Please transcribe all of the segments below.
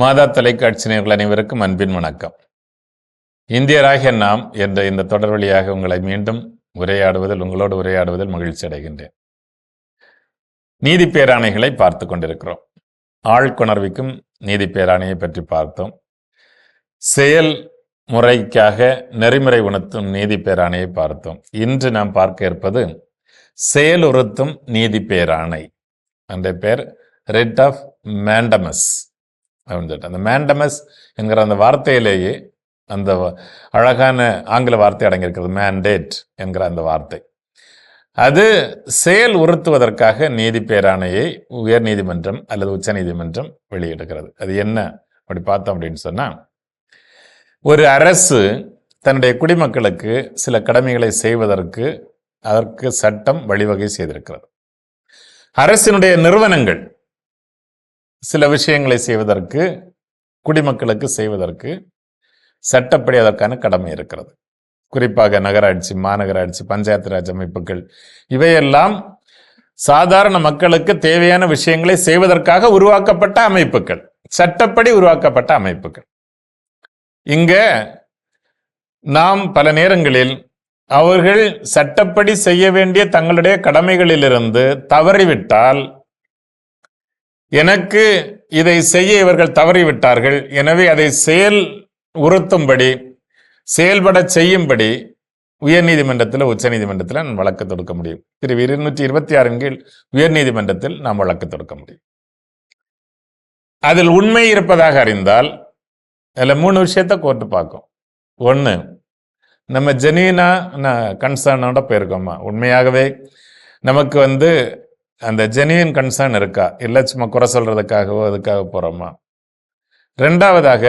மாதா தொலைக்காட்சி நேர்கள் அனைவருக்கும் அன்பின் வணக்கம். இந்தியராகிய நாம் என்ற இந்த தொடர் வழியாக உங்களை மீண்டும் உரையாடுவதில் உங்களோடு உரையாடுவதில் மகிழ்ச்சி அடைகின்றேன். நீதி பேராணைகளை பார்த்து கொண்டிருக்கிறோம். ஆழ்குணர்விக்கும் நீதி பேராணையை பற்றி பார்த்தோம். செயல் முறைக்காக நெறிமுறை உணர்த்தும் நீதி பேராணையை பார்த்தோம். இன்று நாம் பார்க்க இருப்பது செயலுறுத்தும் நீதி பேராணை அந்த பேர் ரெட் ஆஃப் மேண்டமஸ் அப்படின்னு சொல்லிட்டு அந்த மேண்டமஸ் என்கிற அந்த வார்த்தையிலேயே அந்த அழகான ஆங்கில வார்த்தை அடங்கியிருக்கிறது. மேண்டேட் என்கிற அந்த வார்த்தை. அது செயல் உறுத்துவதற்காக நீதி பேராணையை உயர் நீதிமன்றம் அல்லது உச்ச நீதிமன்றம் வெளியிடுகிறது. அது என்ன? அப்படி பார்த்தோம் அப்படின்னு சொன்னால் ஒரு அரசு தன்னுடைய குடிமக்களுக்கு சில கடமைகளை செய்வதற்கு அதற்கு சட்டம் வழிவகை செய்திருக்கிறது. அரசினுடைய நிறுவனங்கள் சில விஷயங்களை செய்வதற்கு குடிமக்களுக்கு செய்வதற்கு சட்டப்படி அதற்கான கடமை இருக்கிறது. குறிப்பாக நகராட்சி மாநகராட்சி பஞ்சாயத்து ராஜ் அமைப்புகள் இவையெல்லாம் சாதாரண மக்களுக்கு தேவையான விஷயங்களை செய்வதற்காக உருவாக்கப்பட்ட அமைப்புகள். சட்டப்படி உருவாக்கப்பட்ட அமைப்புகள். இங்க நாம் பல நேரங்களில் அவர்கள் சட்டப்படி செய்ய வேண்டிய தங்களுடைய கடமைகளிலிருந்து தவறிவிட்டால் எனக்கு இதை செய்ய இவர்கள் தவறிவிட்டார்கள். எனவே அதை செயல் உறுத்தும்படி செயல்பட செய்யும்படி உயர்நீதிமன்றத்தில் உச்சநீதிமன்றத்தில் நான் வழக்கு தொடுக்க முடியும். பிரிவு இருநூற்றி இருபத்தி ஆறின் கீழ் உயர்நீதிமன்றத்தில் நாம் வழக்கு தொடுக்க முடியும். அதில் உண்மை இருப்பதாக அறிந்தால் அதில் மூணு விஷயத்த கோர்ட்டு பார்க்கும். ஒன்று நம்ம ஜெனியூனா கன்சர்னோட போயிருக்கோமா? உண்மையாகவே நமக்கு வந்து அந்த ஜெனியூன் கன்சர்ன் இருக்கா? இல்லை சும்மா குறை சொல்றதுக்காகவோ அதுக்காக போகிறோமா ரெண்டாவதாக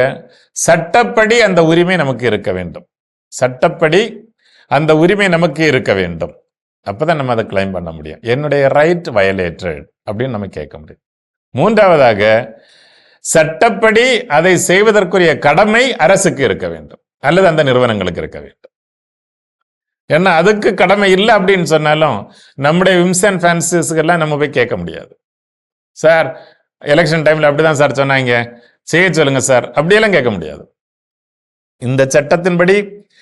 சட்டப்படி அந்த உரிமை நமக்கு இருக்க வேண்டும். சட்டப்படி அந்த உரிமை நமக்கு இருக்க வேண்டும். அப்பதான் நம்ம அதை கிளைம் பண்ண முடியும். என்னுடைய ரைட் வயலேட்டட் அப்படின்னு நம்ம கேட்க முடியும். மூன்றாவதாக சட்டப்படி அதை செய்வதற்குரிய கடமை அரசுக்கு இருக்க வேண்டும். அல்லது அந்த நிறுவனங்களுக்கு இருக்க வேண்டும். ஏன்னா அதுக்கு கடமை இல்லை அப்படின்னு சொன்னாலும் நம்முடைய விம்ஸ் அண்ட் ஃபேன்சிஸ்க்கெல்லாம் நம்ம போய் கேட்க முடியாது. சார் எலெக்ஷன் டைம்ல அப்படிதான் சார் சொன்னாங்க. செய்ய சொல்லுங்க சார் அப்படியெல்லாம் கேட்க முடியாது. இந்த சட்டத்தின்படி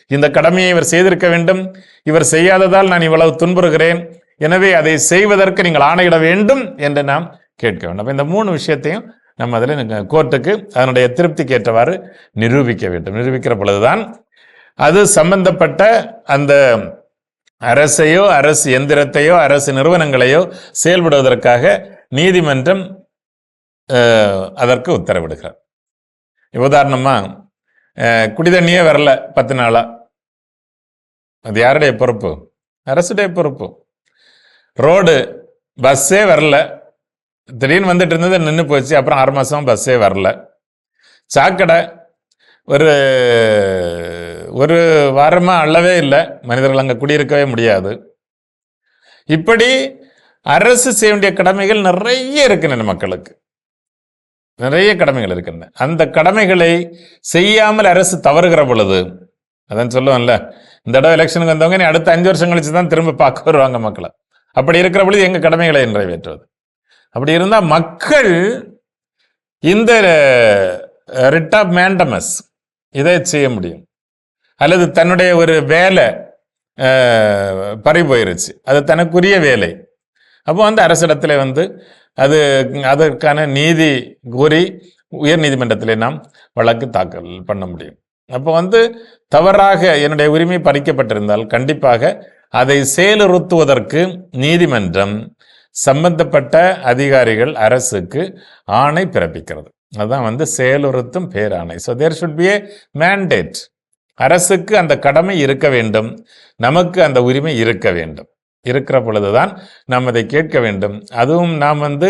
இந்த கடமையை இவர் செய்திருக்க வேண்டும். இவர் செய்யாததால் நான் இவ்வளவு துன்புறுகிறேன். எனவே அதை செய்வதற்கு நீங்கள் ஆணையிட வேண்டும் என்று நாம் கேட்க வேண்டும். இந்த மூணு விஷயத்தையும் நம்ம அதில் கோர்ட்டுக்கு அதனுடைய திருப்திக்கு ஏற்றவாறு நிரூபிக்க வேண்டும். நிரூபிக்கிற பொழுதுதான் அது சம்பந்தப்பட்ட அந்த அரசையோ அரசு எந்திரத்தையோ அரசு நிறுவனங்களையோ செயல்படுவதற்காக நீதிமன்றம் அதற்கு உத்தரவிடுகிறார். உதாரணமாக குடிதண்ணியே வரல பத்து நாளா. அது யாருடைய பொறுப்பு? அரசுடைய பொறுப்பு. ரோடு பஸ்ஸே வரல. திடீர்னு வந்துட்டு இருந்தது நின்று போச்சு. அப்புறம் ஆறு மாதம் பஸ்ஸே வரல. சாக்கடை ஒரு ஒரு வாரமாக அள்ளவே இல்லை. மனிதர்கள் அங்கே குடியிருக்கவே முடியாது. இப்படி அரசு செய்ய வேண்டிய கடமைகள் நிறைய இருக்கின்றன மக்களுக்கு. நிறைய கடமைகள் இருக்கின்றன. அந்த கடமைகளை செய்யாமல் அரசு தவறுகிற பொழுது அதான் சொல்லுவோம்ல இந்த தடவை எலெக்ஷனுக்கு வந்தவங்க நீ அடுத்த அஞ்சு வருஷம் கழிச்சு தான் திரும்ப பார்க்க வருவாங்க மக்களை. அப்படி இருக்கிற பொழுது எங்கள் கடமைகளை நிறைவேற்றுவது? அப்படி இருந்தால் மக்கள் இந்த ரிட் ஆஃப் மேண்டமஸ் இதை செய்ய முடியும். அல்லது தன்னுடைய ஒரு வேலை பறி போயிருச்சு அது தனக்குரிய வேலை. அப்போ வந்து அரசிடத்தில் வந்து அது அதற்கான நீதி கூறி உயர் நீதிமன்றத்தில் நாம் வழக்கு தாக்கல் பண்ண முடியும். அப்போ வந்து தவறாக என்னுடைய உரிமை பறிக்கப்பட்டிருந்தால் கண்டிப்பாக அதை செயலுறுத்துவதற்கு நீதிமன்றம் சம்பந்தப்பட்ட அதிகாரிகள் அரசுக்கு ஆணை பிறப்பிக்கிறது. அதுதான் வந்து செயலுறுத்தும் பேராணை. So there should be a mandate அரசுக்கு அந்த கடமை இருக்க வேண்டும். நமக்கு அந்த உரிமை இருக்க வேண்டும். இருக்கிற பொழுதுதான் நாம் அதை கேட்க வேண்டும். அதுவும் நாம் வந்து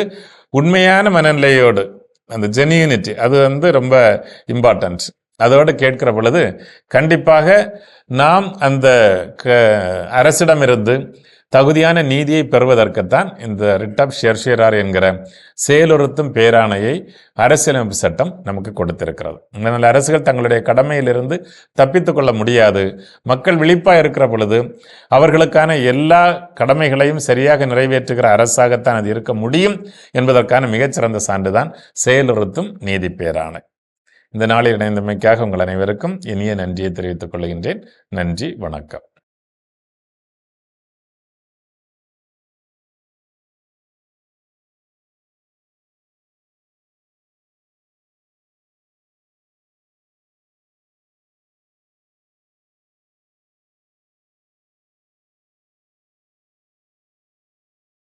உண்மையான மனநிலையோடு அந்த ஜெனியூனிட்டி அது வந்து ரொம்ப இம்பார்ட்டன்ஸ் அதோடு கேட்கிற பொழுது கண்டிப்பாக நாம் அந்த க அரசிடமிருந்து தகுதியான நீதியை பெறுவதற்குத்தான் இந்த ரிட் ஆஃப் ஷெர்ஷியரார் என்கிற செயலுறுத்தும் பேராணையை அரசியலமைப்பு சட்டம் நமக்கு கொடுத்திருக்கிறது. அதனால் அரசுகள் தங்களுடைய கடமையிலிருந்து தப்பித்துக்கொள்ள முடியாது. மக்கள் விழிப்பாக இருக்கிற பொழுது அவர்களுக்கான எல்லா கடமைகளையும் சரியாக நிறைவேற்றுகிற அரசாகத்தான் அது இருக்க முடியும் என்பதற்கான மிகச்சிறந்த சான்றுதான் செயலுறுத்தும் நீதி பேராணை. இந்த நாளில் இணைந்தமைக்காக உங்கள் அனைவருக்கும் இனிய நன்றியை தெரிவித்துக் கொள்கின்றேன். நன்றி வணக்கம்.